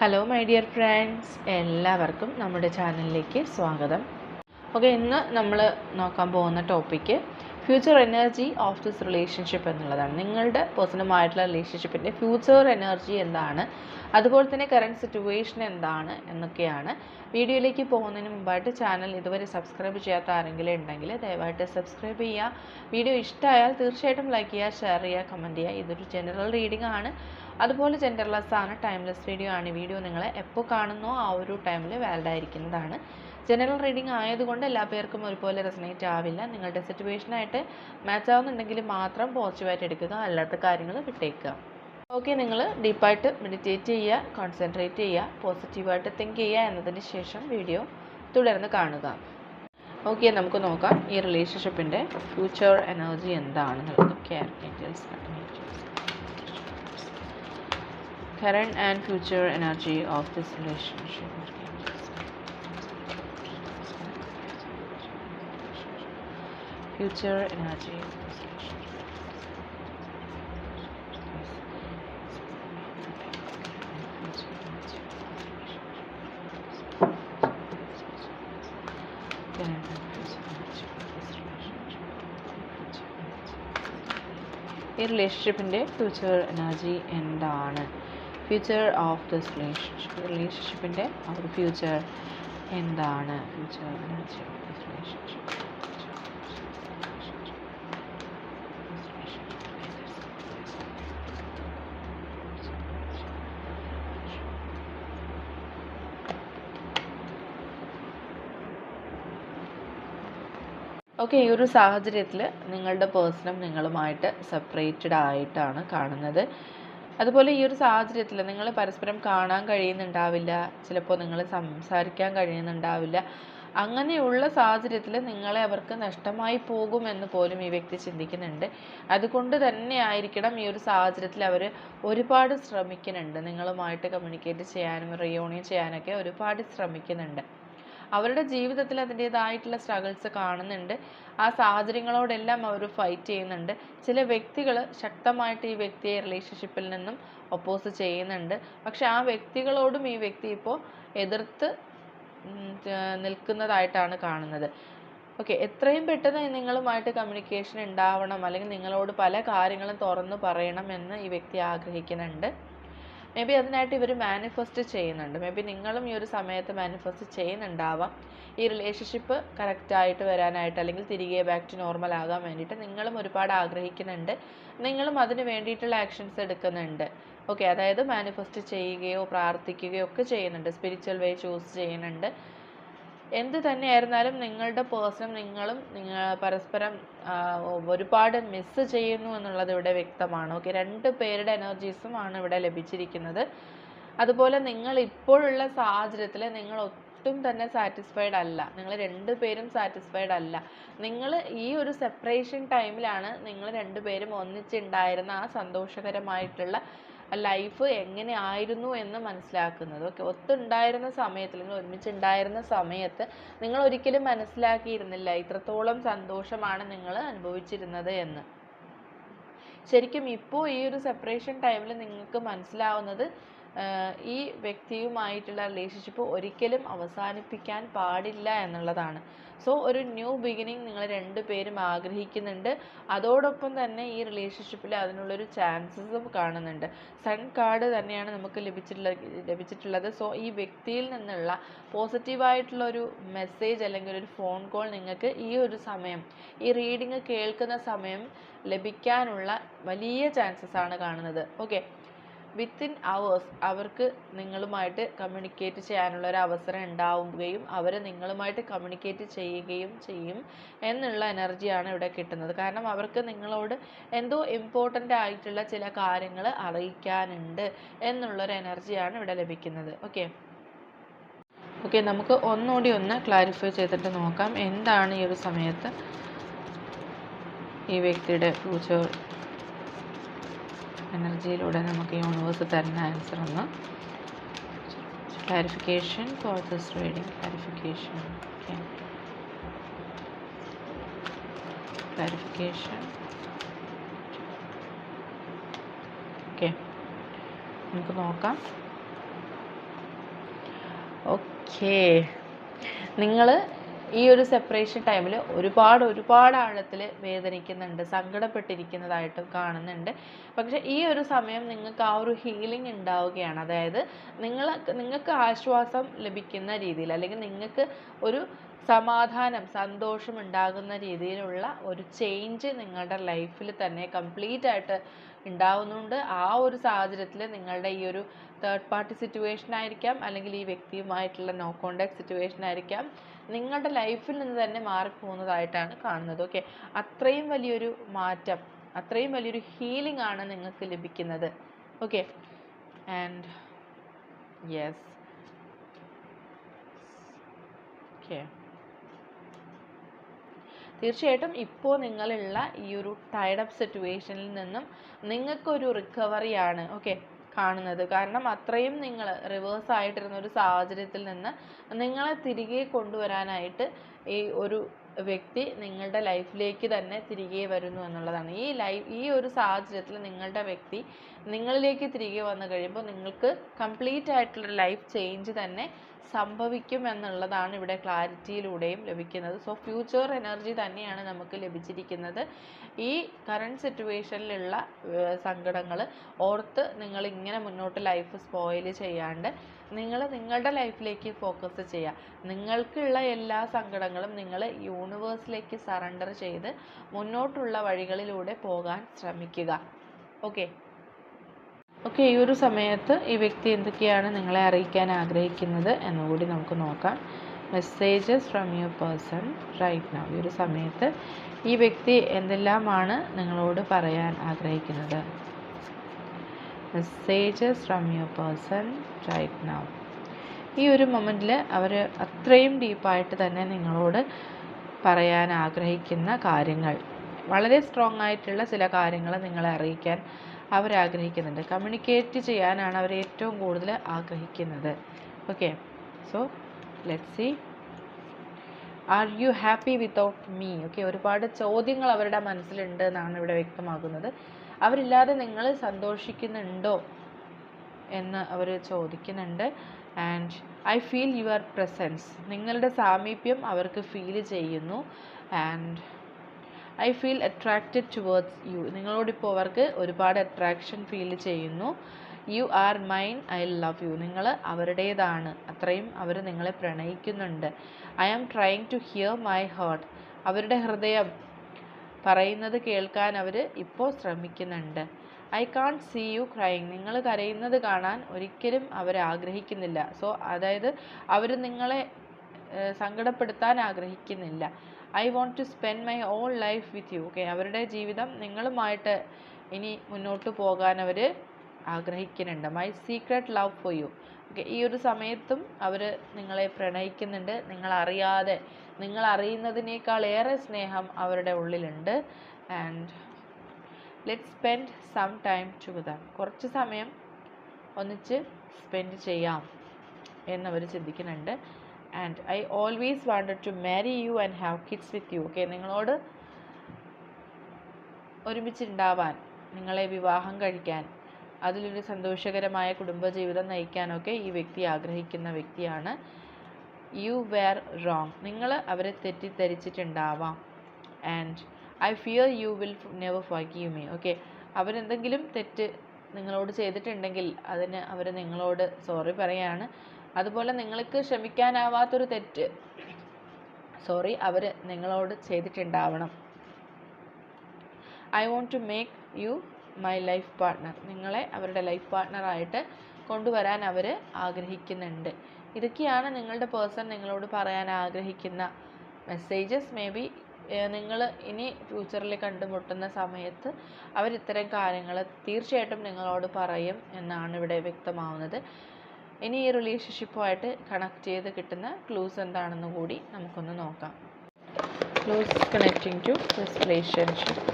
Hello my dear friends എല്ലാവർക്കും നമ്മുടെ ചാനലിലേക്ക് സ്വാഗതം. ഓക്കെ ഇന്ന് നമ്മൾ നോക്കാൻ പോകുന്ന topic future energy of this relationship എന്നുള്ളതാണ്. നിങ്ങളുടെ പേഴ്സണുമായിട്ടുള്ള റിലേഷൻഷിപ്പിന്റെ ഫ്യൂച്ചർ എനർജി എന്താണ്? അതുപോലെ തന്നെ കറണ്ട് സിറ്റുവേഷൻ എന്താണ്? എന്നൊക്കെയാണ് വീഡിയോയിലേക്ക് പോകുന്നതിന് മുമ്പായിട്ട് ചാനൽ ഇതുവരെ സബ്സ്ക്രൈബ് ചെയ്യാത്ത ആരെങ്കിലും ഉണ്ടെങ്കിൽ ദയവായിട്ട് സബ്സ്ക്രൈബ് ചെയ്യുക. വീഡിയോ ഇഷ്ടമായാൽ തീർച്ചയായിട്ടും ലൈക്ക് ചെയ്യുക ഷെയർ ചെയ്യുക കമന്റ് ചെയ്യുക. ഇതൊരു ജനറൽ റീഡിംഗ് ആണ്. അതുപോലെ ജെൻഡർലെസ് ആണ് ടൈംലെസ് വീഡിയോ ആണ്. ഈ വീഡിയോ നിങ്ങൾ എപ്പോൾ കാണുന്നോ ആ ഒരു ടൈമിൽ വാലിഡ് ആയിരിക്കുന്നതാണ്. ജനറൽ റീഡിംഗ് ആയതുകൊണ്ട് എല്ലാ പേർക്കും ഒരുപോലെ റെസനേറ്റ് ആവില്ല. നിങ്ങളുടെ സിറ്റുവേഷനായിട്ട് മാച്ച് ആവുന്നുണ്ടെങ്കിൽ മാത്രം പോസിറ്റീവായിട്ട് എടുക്കുക. അല്ലാത്ത കാര്യങ്ങൾ വിട്ടേക്കുക. ഓക്കെ നിങ്ങൾ ഡീപ്പായിട്ട് മെഡിറ്റേറ്റ് ചെയ്യുക കോൺസെൻട്രേറ്റ് ചെയ്യുക പോസിറ്റീവായിട്ട് തിങ്ക് ചെയ്യുക എന്നതിന് ശേഷം വീഡിയോ തുടർന്ന് കാണുക. ഓക്കെ നമുക്ക് നോക്കാം. ഈ റിലേഷൻഷിപ്പിന്റെ ഫ്യൂച്ചർ എനർജി എന്താണെന്നുള്ളത്. Care details current and future energy of this relationship. Future energy of this relationship. Current and future energy of this relationship. ഈ റിലേഷൻഷിപ്പിൻ്റെ ഫ്യൂച്ചർ എനർജി എന്താണ് ഫ്യൂച്ചർ ഓഫ് ദിസ് റിലേഷൻഷിപ്പ് റിലേഷൻഷിപ്പിന്റെ ആ ഒരു ഫ്യൂച്ചർ എന്താണ്? ഫ്യൂച്ചർ റിലേഷൻഷിപ്പ് ഓക്കെ ഈ ഒരു സാഹചര്യത്തിൽ നിങ്ങളുടെ പേഴ്സണും നിങ്ങളുമായിട്ട് സെപ്പറേറ്റഡ് ആയിട്ടാണ് കാണുന്നത്. അതുപോലെ ഈ ഒരു സാഹചര്യത്തിൽ നിങ്ങൾ പരസ്പരം കാണാൻ കഴിയുന്നുണ്ടാവില്ല ചിലപ്പോൾ നിങ്ങൾ സംസാരിക്കാൻ കഴിയുന്നുണ്ടാവില്ല അങ്ങനെയുള്ള സാഹചര്യത്തിൽ നിങ്ങളെ അവർക്ക് നഷ്ടമായി പോകുമെന്ന് പോലും ഈ വ്യക്തി ചിന്തിക്കുന്നുണ്ട്. അതുകൊണ്ട് തന്നെ ആയിരിക്കണം ഈ ഒരു സാഹചര്യത്തിൽ അവർ ഒരുപാട് ശ്രമിക്കുന്നുണ്ട്. നിങ്ങളുമായിട്ട് കമ്മ്യൂണിക്കേറ്റ് ചെയ്യാനും റിയൂണിയൻ ചെയ്യാനൊക്കെ ഒരുപാട് ശ്രമിക്കുന്നുണ്ട്. അവരുടെ ജീവിതത്തിൽ അതിന്റേതായിട്ടുള്ള സ്ട്രഗിൾസ് കാണുന്നുണ്ട്. ആ സാഹചര്യങ്ങളോടെല്ലാം അവർ ഫൈറ്റ് ചെയ്യുന്നുണ്ട്. ചില വ്യക്തികൾ ശക്തമായിട്ട് ഈ വ്യക്തിയെ റിലേഷൻഷിപ്പിൽ നിന്നും ഒപ്പോസ് ചെയ്യുന്നുണ്ട്. പക്ഷെ ആ വ്യക്തികളോടും ഈ വ്യക്തി ഇപ്പോൾ എതിർത്ത് നിൽക്കുന്നതായിട്ടാണ് കാണുന്നത്. ഓക്കെ എത്രയും പെട്ടെന്ന് നിങ്ങളുമായിട്ട് കമ്മ്യൂണിക്കേഷൻ ഉണ്ടാവണം. അല്ലെങ്കിൽ നിങ്ങളോട് പല കാര്യങ്ങളും തുറന്നു പറയണം എന്ന് ഈ വ്യക്തി ആഗ്രഹിക്കുന്നുണ്ട്. മേ ബി അതിനായിട്ട് ഇവർ മാനിഫെസ്റ്റ് ചെയ്യുന്നുണ്ട്. മേ ബി നിങ്ങളും ഈ ഒരു സമയത്ത് മാനിഫെസ്റ്റ് ചെയ്യുന്നുണ്ടാവാം. ഈ റിലേഷൻഷിപ്പ് കറക്റ്റായിട്ട് വരാനായിട്ട് അല്ലെങ്കിൽ തിരികെ ബാക്ക് ടു നോർമൽ ആകാൻ വേണ്ടിയിട്ട് നിങ്ങളും ഒരുപാട് ആഗ്രഹിക്കുന്നുണ്ട്. നിങ്ങളും അതിന് വേണ്ടിയിട്ടുള്ള ആക്ഷൻസ് എടുക്കുന്നുണ്ട്. ഓക്കെ അതായത് മാനിഫെസ്റ്റ് ചെയ്യുകയോ പ്രാർത്ഥിക്കുകയോ ഒക്കെ ചെയ്യുന്നുണ്ട്. സ്പിരിച്വൽ വേ ചൂസ് ചെയ്യുന്നുണ്ട്. എന്ത് തന്നെയായിരുന്നാലും നിങ്ങളുടെ പേഴ്സണും നിങ്ങളും നിങ്ങൾ പരസ്പരം ഒരുപാട് മിസ്സ് ചെയ്യുന്നു എന്നുള്ളത് ഇവിടെ വ്യക്തമാണ്. ഓക്കെ രണ്ട് പേരുടെ എനർജീസും ആണ് ഇവിടെ ലഭിച്ചിരിക്കുന്നത്. അതുപോലെ നിങ്ങൾ ഇപ്പോഴുള്ള സാഹചര്യത്തിൽ നിങ്ങൾ ഒട്ടും തന്നെ സാറ്റിസ്ഫൈഡ് അല്ല. നിങ്ങൾ രണ്ടുപേരും സാറ്റിസ്ഫൈഡ് അല്ല. നിങ്ങൾ ഈ ഒരു സെപ്പറേഷൻ ടൈമിലാണ് നിങ്ങൾ രണ്ടുപേരും ഒന്നിച്ചുണ്ടായിരുന്ന ആ സന്തോഷകരമായിട്ടുള്ള ലൈഫ് എങ്ങനെ ആയിരുന്നു എന്ന് മനസ്സിലാക്കുന്നത്. ഓക്കെ ഒത്തുണ്ടായിരുന്ന സമയത്ത് നിങ്ങൾ ഒരുമിച്ചുണ്ടായിരുന്ന സമയത്ത് നിങ്ങൾ ഒരിക്കലും മനസ്സിലാക്കിയിരുന്നില്ല ഇത്രത്തോളം സന്തോഷമാണ് നിങ്ങൾ അനുഭവിച്ചിരുന്നത് എന്ന്. ശരിക്കും ഇപ്പോൾ ഈ ഒരു സെപ്പറേഷൻ ടൈമിൽ നിങ്ങൾക്ക് മനസ്സിലാവുന്നത് ഈ വ്യക്തിയുമായിട്ടുള്ള റിലേഷൻഷിപ്പ് ഒരിക്കലും അവസാനിപ്പിക്കാൻ പാടില്ല എന്നുള്ളതാണ്. സോ ഒരു ന്യൂ ബിഗിനിങ് നിങ്ങൾ രണ്ടുപേരും ആഗ്രഹിക്കുന്നുണ്ട്. അതോടൊപ്പം തന്നെ ഈ റിലേഷൻഷിപ്പിൽ അതിനുള്ളൊരു ചാൻസസും കാണുന്നുണ്ട്. സൺ കാർഡ് തന്നെയാണ് നമുക്ക് ലഭിച്ചിട്ടുള്ള ലഭിച്ചിട്ടുള്ളത്. സോ ഈ വ്യക്തിയിൽ നിന്നുള്ള പോസിറ്റീവായിട്ടുള്ള ഒരു മെസ്സേജ് അല്ലെങ്കിൽ ഒരു ഫോൺ കോൾ നിങ്ങൾക്ക് ഈ ഒരു സമയം ഈ റീഡിങ് കേൾക്കുന്ന സമയം ലഭിക്കാനുള്ള വലിയ ചാൻസസ് ആണ് കാണുന്നത്. ഓക്കെ വിത്തിൻ അവേഴ്സ് അവർക്ക് നിങ്ങളുമായിട്ട് കമ്മ്യൂണിക്കേറ്റ് ചെയ്യാനുള്ള ഒരു അവസരം ഉണ്ടാവുകയും അവർ നിങ്ങളുമായിട്ട് കമ്മ്യൂണിക്കേറ്റ് ചെയ്യുകയും ചെയ്യും എന്നുള്ള എനർജിയാണ് ഇവിടെ കിട്ടുന്നത്. കാരണം അവർക്ക് നിങ്ങളോട് എന്തോ ഇമ്പോർട്ടന്റ് ആയിട്ടുള്ള ചില കാര്യങ്ങൾ അറിയിക്കാനുണ്ട് എന്നുള്ളൊരു എനർജിയാണ് ഇവിടെ ലഭിക്കുന്നത്. ഓക്കെ ഓക്കെ നമുക്ക് ഒന്നുകൂടി ഒന്ന് ക്ലാരിഫൈ ചെയ്തിട്ട് നോക്കാം. എന്താണ് ഈ ഒരു സമയത്ത് ഈ വ്യക്തിയുടെ ഫ്യൂച്ചർ എനർജിയിലൂടെ നമുക്ക് യൂണിവേഴ്സ് തരുന്ന ആൻസർ ഒന്ന്. Clarification for this reading clarification okay clarification okay നമുക്ക് നോക്കാം. ഓക്കേ നിങ്ങൾ ഈ ഒരു സെപ്പറേഷൻ ടൈമിൽ ഒരുപാട് ഒരുപാട് ആഴത്തിൽ വേദനിക്കുന്നുണ്ട് സങ്കടപ്പെട്ടിരിക്കുന്നതായിട്ട് കാണുന്നുണ്ട്. പക്ഷേ ഈ ഒരു സമയം നിങ്ങൾക്ക് ആ ഒരു ഹീലിംഗ് ഉണ്ടാവുകയാണ്. അതായത് നിങ്ങൾ നിങ്ങൾക്ക് ആശ്വാസം ലഭിക്കുന്ന രീതിയിൽ അല്ലെങ്കിൽ നിങ്ങൾക്ക് ഒരു സമാധാനം സന്തോഷം ഉണ്ടാകുന്ന രീതിയിലുള്ള ഒരു ചേഞ്ച് നിങ്ങളുടെ ലൈഫിൽ തന്നെ കംപ്ലീറ്റ് ആയിട്ട് ഉണ്ടാവുന്നുണ്ട്. ആ ഒരു സാഹചര്യത്തിൽ നിങ്ങളുടെ ഈ ഒരു തേർഡ് പാർട്ടി സിറ്റുവേഷൻ ആയിരിക്കാം അല്ലെങ്കിൽ ഈ വ്യക്തിയുമായിട്ടുള്ള നോ കോണ്ടാക്ട് സിറ്റുവേഷൻ ആയിരിക്കാം. നിങ്ങളുടെ ലൈഫിൽ നിന്ന് തന്നെ മാറിപ്പോകുന്നതായിട്ടാണ് കാണുന്നത്. ഓക്കെ അത്രയും വലിയൊരു മാറ്റം അത്രയും വലിയൊരു ഹീലിംഗ് ആണ് നിങ്ങൾക്ക് ലഭിക്കുന്നത്. ഓക്കെ ആൻഡ് യെസ് ഓക്കെ തീർച്ചയായിട്ടും ഇപ്പോൾ നിങ്ങളുള്ള ഈ ഒരു ടൈഡ് അപ്പ് സിറ്റുവേഷനിൽ നിന്നും നിങ്ങൾക്കൊരു റിക്കവറിയാണ് ഓക്കെ കാണുന്നത്. കാരണം അത്രയും നിങ്ങൾ റിവേഴ്സ് ആയിട്ടിരുന്ന ഒരു സാഹചര്യത്തിൽ നിന്ന് നിങ്ങളെ തിരികെ കൊണ്ടുവരാനായിട്ട് ഈ ഒരു വ്യക്തി നിങ്ങളുടെ ലൈഫിലേക്ക് തന്നെ തിരികെ വരുന്നു എന്നുള്ളതാണ്. ഈ ലൈ ഈ ഒരു സാഹചര്യത്തിൽ നിങ്ങളുടെ വ്യക്തി നിങ്ങളിലേക്ക് തിരികെ വന്നു കഴിയുമ്പോൾ നിങ്ങൾക്ക് കംപ്ലീറ്റ് ആയിട്ടുള്ള ലൈഫ് ചേഞ്ച് തന്നെ സംഭവിക്കും എന്നുള്ളതാണ് ഇവിടെ ക്ലാരിറ്റിയിലൂടെയും ലഭിക്കുന്നത്. സോ ഫ്യൂച്ചർ എനർജി തന്നെയാണ് നമുക്ക് ലഭിച്ചിരിക്കുന്നത്. ഈ കറണ്ട് സിറ്റുവേഷനിലുള്ള സങ്കടങ്ങൾ ഓർത്ത് നിങ്ങൾ ഇങ്ങനെ മുന്നോട്ട് ലൈഫ് സ്പോയിൽ ചെയ്യാണ്ട് നിങ്ങൾ നിങ്ങളുടെ ലൈഫിലേക്ക് ഫോക്കസ് ചെയ്യുക. നിങ്ങൾക്കുള്ള എല്ലാ സങ്കടങ്ങളും നിങ്ങൾ യൂണിവേഴ്സിലേക്ക് സറണ്ടർ ചെയ്ത് മുന്നോട്ടുള്ള വഴികളിലൂടെ പോകാൻ ശ്രമിക്കുക. ഓക്കെ ഓക്കെ ഈ ഒരു സമയത്ത് ഈ വ്യക്തി എന്തൊക്കെയാണ് നിങ്ങളെ അറിയിക്കാൻ ആഗ്രഹിക്കുന്നത് എന്നുകൂടി നമുക്ക് നോക്കാം. Messages from your person right now ഈ ഒരു സമയത്ത് ഈ വ്യക്തി എന്തെല്ലാമാണ് നിങ്ങളോട് പറയാൻ ആഗ്രഹിക്കുന്നത്? Messages from your person right now ഈ ഒരു മൊമെന്റിൽ അവർ അത്രയും ഡീപ്പായിട്ട് തന്നെ നിങ്ങളോട് പറയാൻ ആഗ്രഹിക്കുന്ന കാര്യങ്ങൾ. വളരെ സ്ട്രോങ് ആയിട്ടുള്ള ചില കാര്യങ്ങൾ നിങ്ങളെ അറിയിക്കാൻ അവർ ആഗ്രഹിക്കുന്നുണ്ട് കമ്മ്യൂണിക്കേറ്റ് ചെയ്യാനാണ് അവർ ഏറ്റവും കൂടുതൽ ആഗ്രഹിക്കുന്നത്. Okay so let see are you happy without me okay ഒരുപാട് ചോദ്യങ്ങൾ അവരുടെ മനസ്സിലുണ്ട് എന്നാണ് ഇവിടെ വ്യക്തമാകുന്നത്. അവരില്ലാതെ നിങ്ങൾ സന്തോഷിക്കുന്നുണ്ടോ എന്ന് അവർ ചോദിക്കുന്നുണ്ട്. And I feel your presence നിങ്ങളുടെ സാമീപ്യം അവർക്ക് ഫീൽ ചെയ്യുന്നു. And I feel attracted towards you നിങ്ങളോടിപ്പോൾ അവർക്ക് ഒരുപാട് അട്രാക്ഷൻ ഫീൽ ചെയ്യുന്നു. You are mine I love you നിങ്ങൾ അവരുടേതാണ്. അത്രയും അവർ നിങ്ങളെ പ്രണയിക്കുന്നുണ്ട്. I am trying to hear my heart അവരുടെ ഹൃദയം പറയുന്നത് കേൾക്കാൻ അവർ ഇപ്പോൾ ശ്രമിക്കുന്നുണ്ട്. I can see you crying നിങ്ങൾ കരയുന്നത് കാണാൻ ഒരിക്കലും അവർ ആഗ്രഹിക്കുന്നില്ല. സോ അതായത് അവർ നിങ്ങളെ സങ്കടപ്പെടുത്താൻ ആഗ്രഹിക്കുന്നില്ല. I want to spend my all life with you okay അവരുടെ ജീവിതം നിങ്ങളുമായിട്ട് ഇനി മുന്നോട്ട് പോകാൻ അവർ ആഗ്രഹിക്കുന്നുണ്ട്. My secret love for you okay ഈ ഒരു സമയത്തും അവർ നിങ്ങളെ പ്രണയിക്കുന്നുണ്ട്. നിങ്ങളറിയാതെ നിങ്ങളറിയുന്നതിനേക്കാൾ ഏറെ സ്നേഹം അവരുടെ ഉള്ളിലുണ്ട്. And let spend some time together കുറച്ച് സമയം ഒന്നിച്ച് സ്പെൻഡ് ചെയ്യാം എന്നവർ ചിന്തിക്കുന്നുണ്ട്. And I always wanted to marry you and have kids with you okay നിങ്ങളോട് ഒരുമിച്ചുണ്ടാവാൻ നിങ്ങളെ വിവാഹം കഴിക്കാൻ അതിലൊരു സന്തോഷകരമായ കുടുംബജീവിതം നയിക്കാനൊക്കെ ഈ വ്യക്തി ആഗ്രഹിക്കുന്ന വ്യക്തിയാണ്. യു വെയർ റോങ് നിങ്ങൾ അവരെ തെറ്റിദ്ധരിച്ചിട്ടുണ്ടാവാം. And I fear you will never forgive me okay അവരെന്തെങ്കിലും തെറ്റ് നിങ്ങളോട് ചെയ്തിട്ടുണ്ടെങ്കിൽ അതിന് അവർ നിങ്ങളോട് സോറി പറയാണ്. അതുപോലെ നിങ്ങൾക്ക് ക്ഷമിക്കാനാവാത്തൊരു തെറ്റ്. സോറി അവർ നിങ്ങളോട് ചെയ്തിട്ടുണ്ടാവണം. I want to make you my life partner നിങ്ങളെ അവരുടെ ലൈഫ് പാർട്ട്ണറായിട്ട് കൊണ്ടുവരാൻ അവർ ആഗ്രഹിക്കുന്നുണ്ട്. ഇതൊക്കെയാണ് നിങ്ങളുടെ പേഴ്സൺ നിങ്ങളോട് പറയാൻ ആഗ്രഹിക്കുന്ന മെസ്സേജസ് മേ ബി നിങ്ങൾ ഇനി ഫ്യൂച്ചറിൽ കണ്ടുമുട്ടുന്ന സമയത്ത് അവരിത്തരം കാര്യങ്ങൾ തീർച്ചയായിട്ടും നിങ്ങളോട് പറയും എന്നാണ് ഇവിടെ വ്യക്തമാവുന്നത്. ഇനി ഈ റിലേഷൻഷിപ്പുമായിട്ട് കണക്ട് ചെയ്ത് കിട്ടുന്ന ക്ലൂസ് എന്താണെന്ന് കൂടി നമുക്കൊന്ന് നോക്കാം. Clues connecting to this relationship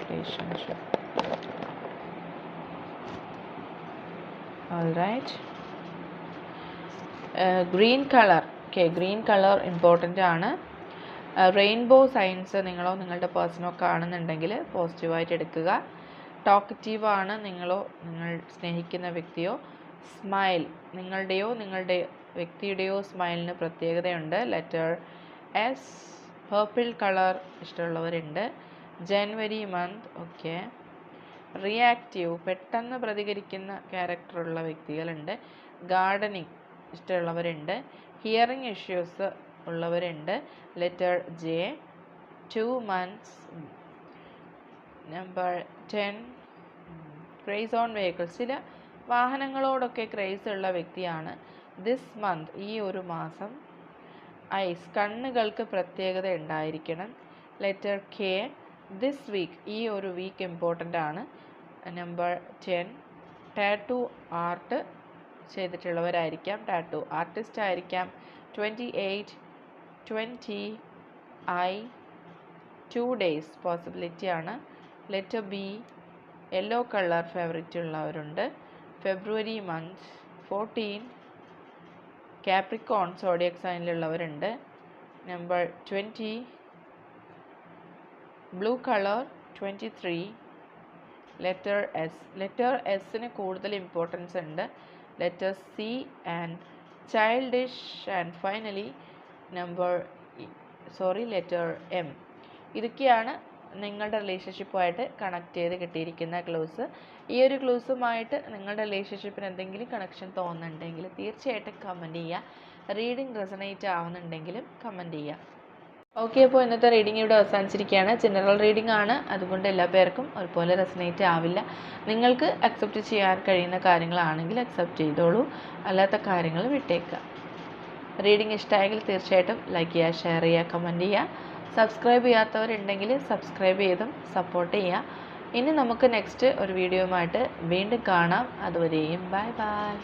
relationship. Green colour okay green colour important ആണ്. റെയിൻബോ സൈൻസ് നിങ്ങളോ നിങ്ങളുടെ പേഴ്സണോ കാണുന്നുണ്ടെങ്കിൽ പോസിറ്റീവായിട്ട് എടുക്കുക. ടോക്കറ്റീവ് ആണ് നിങ്ങളോ നിങ്ങൾ സ്നേഹിക്കുന്ന വ്യക്തിയോ സ്മൈൽ. നിങ്ങളുടെയോ നിങ്ങളുടെ വ്യക്തിയുടെയോ സ്മൈലിന് പ്രത്യേകതയുണ്ട്. Letter S. Purple colour ഇഷ്ടമുള്ളവരുണ്ട്. January month okay. Reactive പെട്ടെന്ന് പ്രതികരിക്കുന്ന ക്യാരക്ടറുള്ള വ്യക്തികളുണ്ട്. ഗാർഡനിങ് ഇഷ്ടമുള്ളവരുണ്ട്. ഹിയറിംഗ് ഇഷ്യൂസ് ഉള്ളവരുണ്ട്. Letter J. Two months. Number ten. Craze on vehicles. ചില വാഹനങ്ങളോടൊക്കെ ക്രേസ് ഉള്ള വ്യക്തിയാണ്. ദിസ് മന്ത് ഈ ഒരു മാസം ഐസ് കണ്ണുകൾക്ക് പ്രത്യേകത ഉണ്ടായിരിക്കണം. ലെറ്റർ കെ ദിസ് വീക്ക് ഈ ഒരു വീക്ക് ഇമ്പോർട്ടന്റ് ആണ്. നമ്പർ ടെൻ ടാറ്റു ആർട്ട് ചെയ്തിട്ടുള്ളവരായിരിക്കാം. ടാറ്റു ആർട്ടിസ്റ്റ് ആയിരിക്കാം. Twenty eight twenty I two days possibility ആണ്. Letter B yellow colour favourite ഉള്ളവരുണ്ട്. February month fourteen Capricorn zodiac സൈനിലുള്ളവരുണ്ട് number twenty blue colour twenty three letter S letter എസിന് കൂടുതൽ importance ഉണ്ട്. Letter C and childish and finally number sorry letter M ഇതൊക്കെയാണ് നിങ്ങളുടെ റിലേഷൻഷിപ്പുമായിട്ട് connect ചെയ്ത് കിട്ടിയിരിക്കുന്ന clues ഈ ഒരു ക്ലൂസുമായിട്ട് നിങ്ങളുടെ റിലേഷൻഷിപ്പിന് എന്തെങ്കിലും കണക്ഷൻ തോന്നുന്നുണ്ടെങ്കിൽ തീർച്ചയായിട്ടും കമന്റ് ചെയ്യുക. റീഡിംഗ് റെസണേറ്റ് ആവുന്നുണ്ടെങ്കിലും കമന്റ് ചെയ്യുക. ഓക്കെ അപ്പോൾ ഇന്നത്തെ റീഡിംഗ് ഇവിടെ അവസാനിച്ചിരിക്കുകയാണ്. ജനറൽ റീഡിംഗ് ആണ്. അതുകൊണ്ട് എല്ലാ പേർക്കും ഒരുപോലെ റെസനേറ്റ് ആവില്ല. നിങ്ങൾക്ക് അക്സെപ്റ്റ് ചെയ്യാൻ കഴിയുന്ന കാര്യങ്ങളാണെങ്കിൽ അക്സെപ്റ്റ് ചെയ്തോളൂ. അല്ലാത്ത കാര്യങ്ങൾ വിട്ടേക്കുക. റീഡിംഗ് ഇഷ്ടമായെങ്കിൽ തീർച്ചയായിട്ടും ലൈക്ക് ചെയ്യുക ഷെയർ ചെയ്യുക കമന്റ് ചെയ്യുക. സബ്സ്ക്രൈബ് ചെയ്യാത്തവരുണ്ടെങ്കിൽ സബ്സ്ക്രൈബ് ചെയ്തും സപ്പോർട്ട് ചെയ്യുക ഇനി നമുക്ക് നെക്സ്റ്റ് ഒരു വീഡിയോയുമായിട്ട് വീണ്ടും കാണാം. അതുവരെയും ബൈ ബൈ